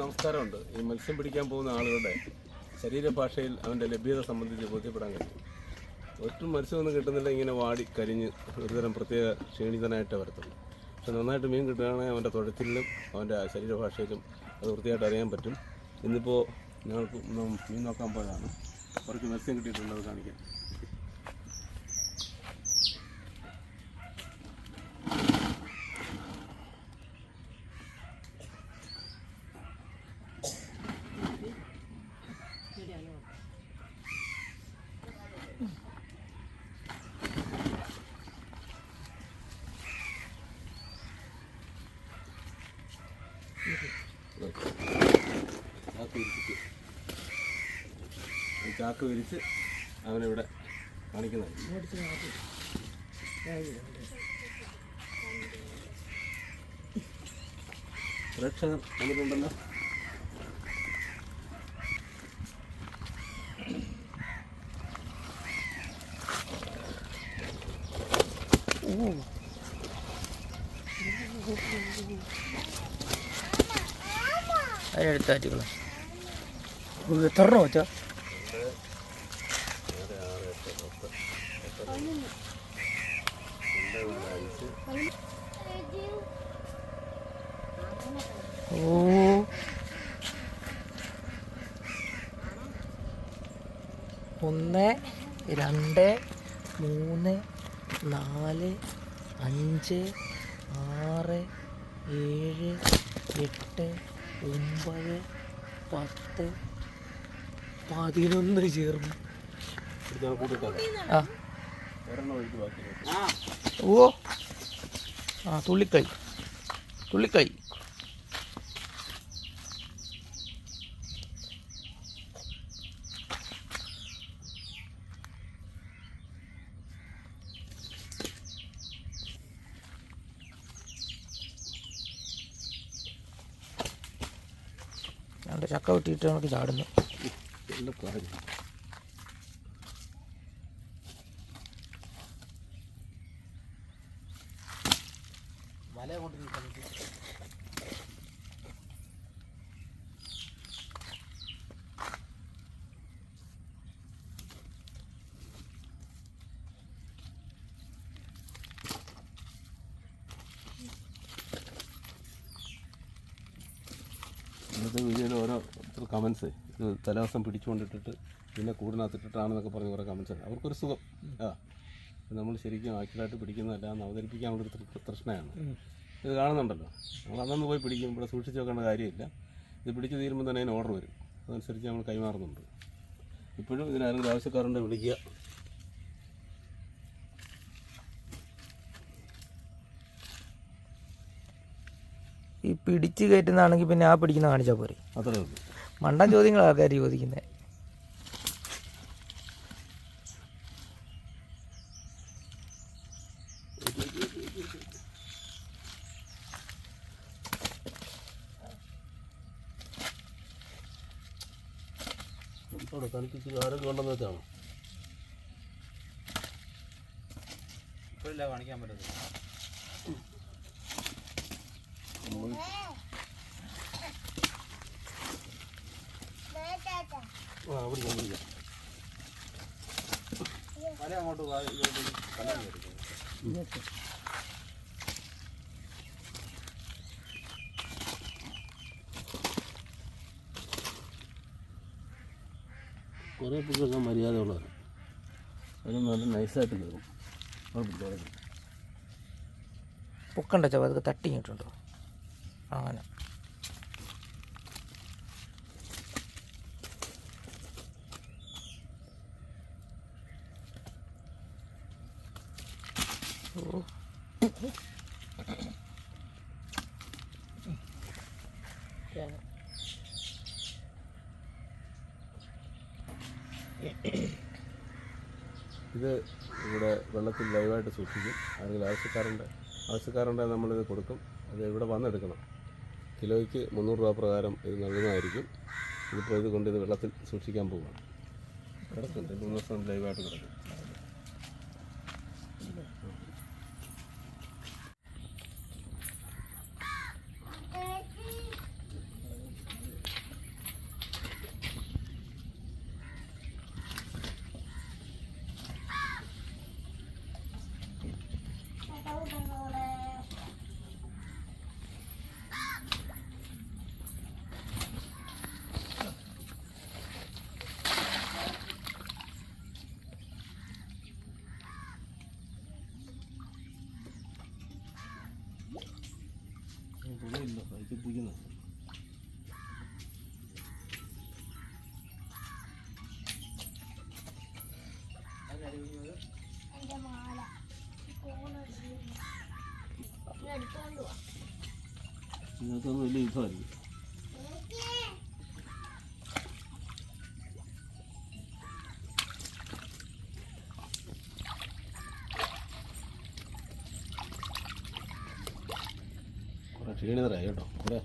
നമസ്കാരമുണ്ട് ഈ മത്സ്യം പിടിക്കാൻ പോകുന്ന ആളുകളുടെ ശരീരഭാഷയിൽ അവന്റെ ലഭ്യത സംബന്ധിച്ച് ബോധ്യപ്പെടാൻ കഴിയും. ഒറ്റ മത്സ്യമൊന്നും കിട്ടുന്നില്ല ഇങ്ങനെ വാടി കരിഞ്ഞ് ഒരുതരം പ്രത്യേക ക്ഷീണിതനായിട്ട് വരത്തുള്ളൂ. പക്ഷെ നന്നായിട്ട് മീൻ കിട്ടുകയാണെങ്കിൽ അവന്റെ തുഴച്ചിലും അവന്റെ ശരീരഭാഷയിലും അത് വൃത്തിയായിട്ട് അറിയാൻ പറ്റും. ഇന്നിപ്പോൾ ഞങ്ങൾക്ക് മീൻ നോക്കാൻ പോയതാണ്. കുറച്ച് മത്സ്യം കിട്ടിയിട്ടുണ്ട് കാണിക്കാം ചാക്ക് വിരിച്ചിട്ട് ഈ ചാക്ക് വിരിച്ച് അവനിവിടെ കാണിക്കുന്നത്. വന്നിട്ടുണ്ടല്ലോ. അതിനെടുത്താറ്റുകളെ എണ്ണം വെച്ചാ? ഒന്ന് രണ്ട് മൂന്ന് നാല് അഞ്ച് ആറ് ഏഴ് എട്ട് ഒമ്പത് പത്ത് പതിനൊന്ന് ചേർന്ന്. ആ. ഓ. ആ തുള്ളിക്കൈ. തുള്ളിക്കൈ. രണ്ട് ചക്ക വെട്ടിയിട്ട് നമുക്ക് ചാടുന്നു. നല്ല കാര്യം ഇന്നത്തെ വീഡിയോയിൽ ഓരോ കമൻസ് ഇത് തലേദിവസം പിടിച്ചുകൊണ്ടിട്ടിട്ട് പിന്നെ കൂടിനകത്തിട്ടിട്ടാണെന്നൊക്കെ പറഞ്ഞ് കുറേ കമൻസ് അവർക്കൊരു സുഖം. ആ. നമ്മൾ ശരിക്കും ആക്ച്വലായിട്ട് പിടിക്കുന്നതല്ല എന്ന് അവതരിപ്പിക്കാനുള്ളൊരു തൃഷ്ണയാണ് ഇത് കാണുന്നുണ്ടല്ലോ. നമ്മൾ അന്നന്ന് പോയി പിടിക്കും ഇവിടെ സൂക്ഷിച്ച് വെക്കേണ്ട കാര്യമില്ല. ഇത് പിടിച്ച് തീരുമ്പോൾ തന്നെ അതിന് ഓർഡർ വരും. അതനുസരിച്ച് നമ്മൾ കൈമാറുന്നുണ്ട്. ഇപ്പോഴും ഇതിനാരെങ്കിലും ആവശ്യക്കാരുണ്ട് വിളിക്കുക. ഈ പിടിച്ച് കയറ്റുന്നതാണെങ്കിൽ പിന്നെ ആ പിടിക്കുന്ന കാണിച്ചാൽ പോരെ. അത്രേ ഉള്ളൂ. മണ്ടൻ ചോദ്യങ്ങൾ ആൾക്കാർ ചോദിക്കുന്നത് ഉണ്ടെന്ന് വെച്ചാണോ? ഇപ്പോഴില്ല കാണിക്കാൻ പറ്റത്തില്ല ആ അവിടെ വിളിക്കാം വല അങ്ങോട്ട് കുറേ പിള്ളേർക്ക് മര്യാദ ഉള്ളവർ അതിന് നല്ല നൈസായിട്ട് കയറും അവിടെ പിടിച്ചോ. പൊക്കണ്ട ചവ അതൊക്കെ തട്ടി ഇങ്ങോട്ടുണ്ടോ അങ്ങനെ. ഇത് ഇവിടെ വെള്ളത്തിൽ ലൈവായിട്ട് സൂക്ഷിക്കും. അല്ലെങ്കിൽ ആവശ്യക്കാരുണ്ട് ആവശ്യക്കാരുണ്ടെങ്കിൽ നമ്മളിത് കൊടുക്കും. അത് ഇവിടെ വന്നെടുക്കണം? കിലോയ്ക്ക് മുന്നൂറ് രൂപ പ്രകാരം ഇത് നൽകുന്നതായിരിക്കും. ഇതിപ്പോൾ ഇത് കൊണ്ട് ഇത് വെള്ളത്തിൽ സൂക്ഷിക്കാൻ പോവുകയാണ് കിടക്കുന്നുണ്ട്. മൂന്ന് ദിവസം ലൈവായിട്ട് കിടക്കും. Thank. പോവാ ഇതിനകത്തൊന്നും വലിയ യുദ്ധമായിരിക്കും കുറേ ക്ഷീണിതരായി കേട്ടോ കുറേ